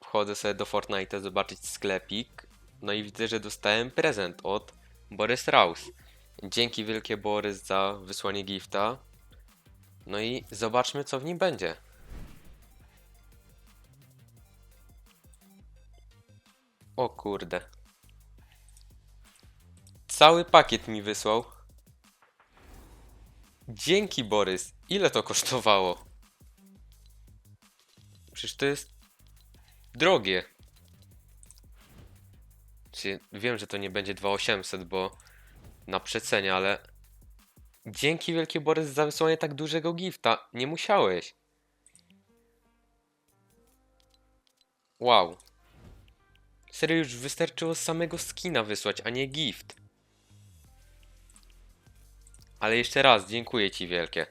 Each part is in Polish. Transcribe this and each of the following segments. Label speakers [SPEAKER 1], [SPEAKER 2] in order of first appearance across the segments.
[SPEAKER 1] wchodzę sobie do Fortnite'a zobaczyć sklepik, no i widzę, że dostałem prezent od Borys Raus. Dzięki wielkie Borys za wysłanie gifta. No i zobaczmy co w nim będzie. O kurde. Cały pakiet mi wysłał. Dzięki Borys. Ile to kosztowało? Przecież to jest drogie. Wiem, że to nie będzie 2800, bo na przecenie, ale dzięki wielkie Borys za wysłanie tak dużego gifta. Nie musiałeś. Wow. Serio już wystarczyło samego skina wysłać, a nie gift. Ale jeszcze raz, dziękuję ci wielkie.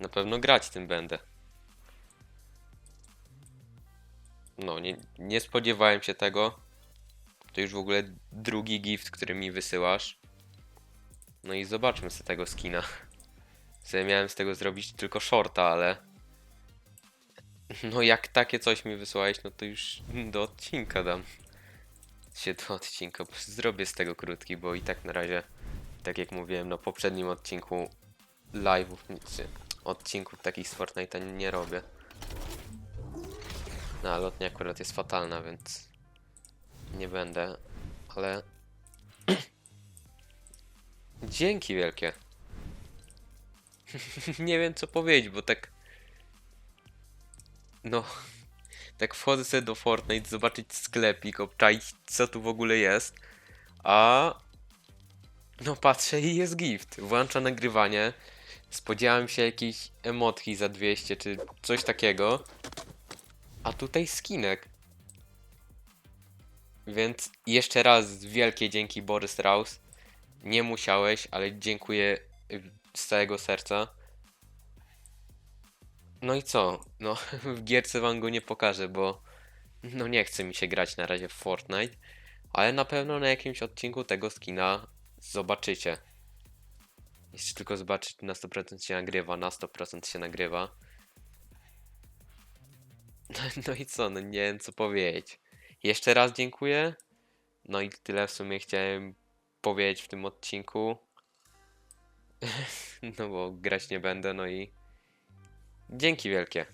[SPEAKER 1] Na pewno grać tym będę. No, nie, nie spodziewałem się tego. To już w ogóle drugi gift, który mi wysyłasz. No i zobaczmy sobie tego skina. Sobie miałem z tego zrobić tylko shorta, ale... No jak takie coś mi wysłałeś, no to już do odcinka dam. Się do odcinka. Zrobię z tego krótki, bo i tak na razie, tak jak mówiłem na poprzednim odcinku live'ów, odcinków takich z Fortnite'a nie robię. No, a lotnia akurat jest fatalna, więc nie będę, ale dzięki wielkie. nie wiem co powiedzieć, bo tak no tak wchodzę sobie do Fortnite, zobaczyć sklepik, obczaić co tu w ogóle jest, a no patrzę i jest gift. Włącza nagrywanie. Spodziewałem się jakiejś emotki za 200 czy coś takiego. A tutaj skinek. Więc jeszcze raz wielkie dzięki Borys Raus. Nie musiałeś, ale dziękuję y, z całego serca. No i co? No, w gierce wam go nie pokażę, bo no nie chce mi się grać na razie w Fortnite, ale na pewno na jakimś odcinku tego skina zobaczycie. Jeszcze tylko zobaczyć, na 100% się nagrywa, na 100% się nagrywa. No, no i co, no nie wiem co powiedzieć. Jeszcze raz dziękuję. No i tyle w sumie chciałem powiedzieć w tym odcinku. No bo grać nie będę, no i dzięki wielkie.